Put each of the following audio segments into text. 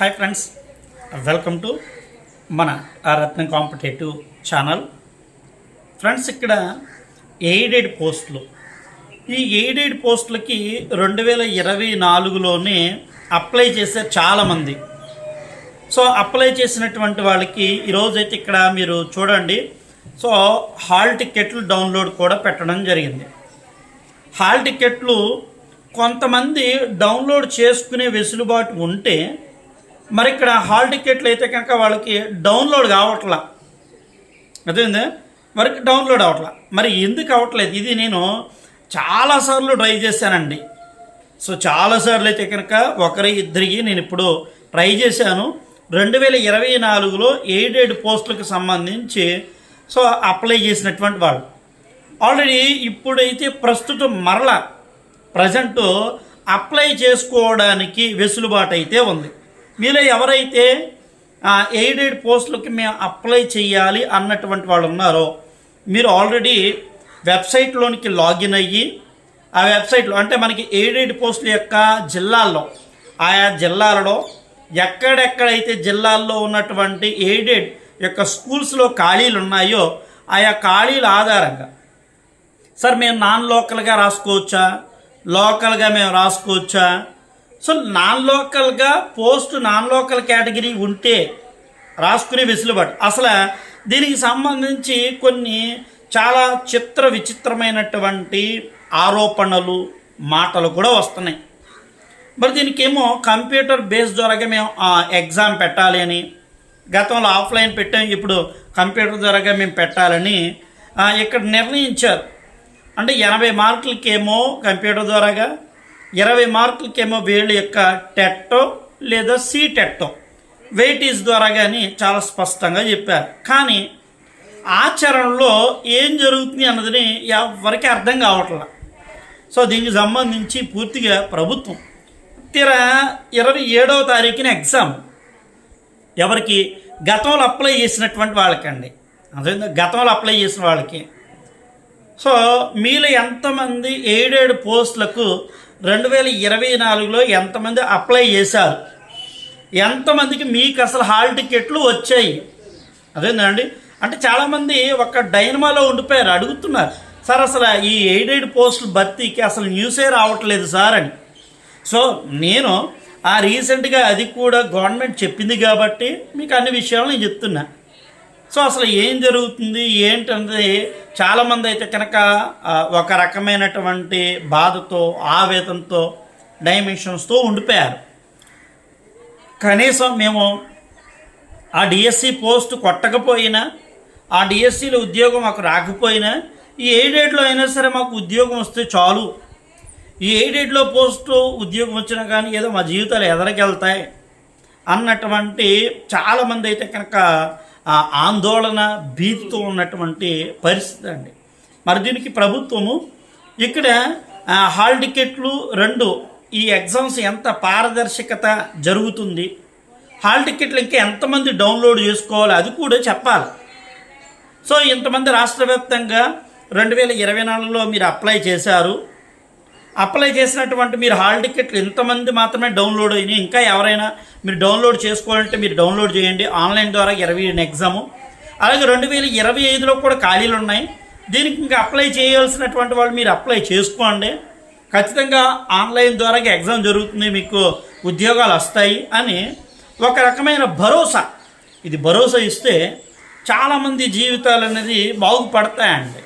Hi friends welcome to మన Ratnam competitive channel. Friends ఇక్కడ aided పోస్టులు. ఈ ఎయిడెడ్ పోస్టులకి రెండు వేల ఇరవై నాలుగులోనే అప్లై చేశారు చాలామంది. సో అప్లై చేసినటువంటి వాళ్ళకి ఈరోజైతే ఇక్కడ మీరు చూడండి. సో హాల్ టికెట్లు డౌన్లోడ్ కూడా పెట్టడం జరిగింది. హాల్ టికెట్లు కొంతమంది డౌన్లోడ్ చేసుకునే వెసులుబాటు ఉంటే మరి ఇక్కడ హాల్ టికెట్లు అయితే కనుక వాళ్ళకి డౌన్లోడ్ కావట్లా. అదేంది మరి డౌన్లోడ్ అవ్వట్లా మరి ఎందుకు అవ్వట్లేదు ఇది నేను చాలాసార్లు ట్రై చేశానండి. సో చాలాసార్లు అయితే కనుక ఒకరి ఇద్దరికి నేను ఇప్పుడు ట్రై చేశాను. రెండు వేల ఇరవై నాలుగులో ఎయిడెడ్ పోస్టులకు సంబంధించి సో అప్లై చేసినటువంటి వాళ్ళు. ఆల్రెడీ ఇప్పుడైతే ప్రస్తుతం మరల ప్రజెంట్ అప్లై చేసుకోవడానికి వెసులుబాటు అయితే ఉంది. మీలో ఎవరైతే ఎయిడెడ్ పోస్టులకి మేము అప్లై చేయాలి అన్నటువంటి వాళ్ళు ఉన్నారో మీరు ఆల్రెడీ వెబ్సైట్లోనికి లాగిన్ అయ్యి ఆ వెబ్సైట్లో అంటే మనకి ఎయిడెడ్ పోస్టుల యొక్క జిల్లాల్లో ఆయా జిల్లాలలో ఎక్కడెక్కడైతే జిల్లాల్లో ఉన్నటువంటి ఎయిడెడ్ యొక్క స్కూల్స్లో ఖాళీలు ఉన్నాయో ఆయా ఖాళీల ఆధారంగా సార్ మేము నాన్ లోకల్గా రాసుకోవచ్చా? లోకల్గా మేము రాసుకోవచ్చా? సో నాన్ లోకల్గా పోస్ట్ నాన్ లోకల్ కేటగిరీ ఉంటే రాసుకునే వెసులుబాటు. అసలు దీనికి సంబంధించి కొన్ని చాలా చిత్ర విచిత్రమైనటువంటి ఆరోపణలు మాటలు కూడా వస్తున్నాయి. మరి దీనికేమో కంప్యూటర్ బేస్ ద్వారాగా మేము ఎగ్జామ్ పెట్టాలి అని గతంలో ఆఫ్లైన్ పెట్టాం ఇప్పుడు కంప్యూటర్ ద్వారాగా మేము పెట్టాలని ఇక్కడ నిర్ణయించారు. అంటే ఎనభై మార్కులకేమో కంప్యూటర్ ద్వారాగా ఇరవై మార్కులకేమో వీళ్ళ యొక్క టెట్టో లేదా సి టెట్టో. వెయిటీస్ ద్వారా కానీ చాలా స్పష్టంగా చెప్పారు. కానీ ఆచరణలో ఏం జరుగుతుంది అన్నదని ఎవరికి అర్థం కావట్లేదు సో దీనికి సంబంధించి పూర్తిగా ప్రభుత్వం తీరా ఇరవై ఏడవ తారీఖున ఎగ్జామ్. ఎవరికి? గతంలో అప్లై చేసినటువంటి వాళ్ళకండి. అదే గతంలో అప్లై చేసిన వాళ్ళకి. సో మీలో ఎంతమంది ఏడేడు పోస్టులకు రెండు వేల ఇరవై నాలుగులో ఎంతమంది అప్లై చేశారు? ఎంతమందికి మీకు అసలు హాల్ టికెట్లు వచ్చాయి? అదేందండి? అంటే చాలామంది ఒక డైనమాలో ఉండిపోయారు అడుగుతున్నారు. సార్ అసలు ఈ ఎయిడెడ్ పోస్టుల భర్తీకి అసలు న్యూసే రావట్లేదు సార్ అని. సో నేను ఆ రీసెంట్గా అది కూడా గవర్నమెంట్ చెప్పింది కాబట్టి మీకు అన్ని విషయాలు నేను చెప్తున్నా. సో అసలు ఏం జరుగుతుంది ఏంటన్నది చాలామంది అయితే కనుక ఒక రకమైనటువంటి బాధతో ఆవేదంతో డైమెన్షన్స్తో ఉండిపోయారు. కనీసం మేము ఆ డిఎస్సి పోస్ట్ కొట్టకపోయినా ఆ డిఎస్సిలో ఉద్యోగం మాకు రాకపోయినా ఈ ఎయిడెడ్లో అయినా సరే మాకు ఉద్యోగం వస్తే చాలు. ఈ ఎయిడెడ్లో పోస్టు ఉద్యోగం వచ్చినా కానీ ఏదో మా జీవితాలు ఎదరికెళ్తాయి అన్నటువంటి చాలామంది అయితే కనుక ఆందోళన భీతితో ఉన్నటువంటి పరిస్థితి అండి. మరి దీనికి ప్రభుత్వము ఇక్కడ హాల్ టికెట్లు రెండు ఈ ఎగ్జామ్స్ ఎంత పారదర్శకత జరుగుతుంది హాల్ టికెట్లు ఇంకా ఎంతమంది డౌన్లోడ్ చేసుకోవాలి అది కూడా చెప్పాలి. సో ఇంతమంది రాష్ట్ర వ్యాప్తంగా రెండు వేల ఇరవై నాలుగులో మీరు అప్లై చేశారు అప్లై చేసినటువంటి మీరు హాల్ టికెట్లు ఇంతమంది మాత్రమే డౌన్లోడ్ అయినాయి. ఇంకా ఎవరైనా మీరు డౌన్లోడ్ చేసుకోవాలంటే మీరు డౌన్లోడ్ చేయండి. ఆన్లైన్ ద్వారా ఇరవై ఎగ్జాము. అలాగే రెండు వేల ఇరవై ఐదులో కూడా ఖాళీలు ఉన్నాయి. దీనికి ఇంకా అప్లై చేయాల్సినటువంటి వాళ్ళు మీరు అప్లై చేసుకోండి. ఖచ్చితంగా ఆన్లైన్ ద్వారా ఎగ్జామ్ జరుగుతుంది మీకు ఉద్యోగాలు వస్తాయి అని ఒక రకమైన భరోసా. ఇది భరోసా ఇస్తే చాలామంది జీవితాలు అనేది బాగుపడతాయండి.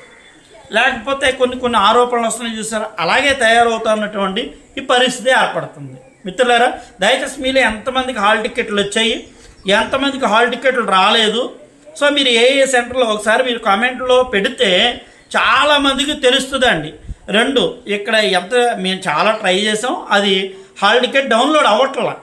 లేకపోతే కొన్ని కొన్ని ఆరోపణలు వస్తున్నాయి చూసారా? అలాగే తయారవుతున్నటువంటి ఈ పరిస్థితి ఏర్పడుతుంది. మిత్రులారా దయచేసి మీలో ఎంతమందికి హాల్ టికెట్లు వచ్చాయి? ఎంతమందికి హాల్ టికెట్లు రాలేదు? సో మీరు ఏ ఏ సెంటర్లో ఒకసారి మీరు కామెంట్లో పెడితే చాలామందికి తెలుస్తుందండి. రెండు ఇక్కడ ఎంత మేము చాలా ట్రై చేసాం. అది హాల్ టికెట్ డౌన్లోడ్ అవ్వట్లా.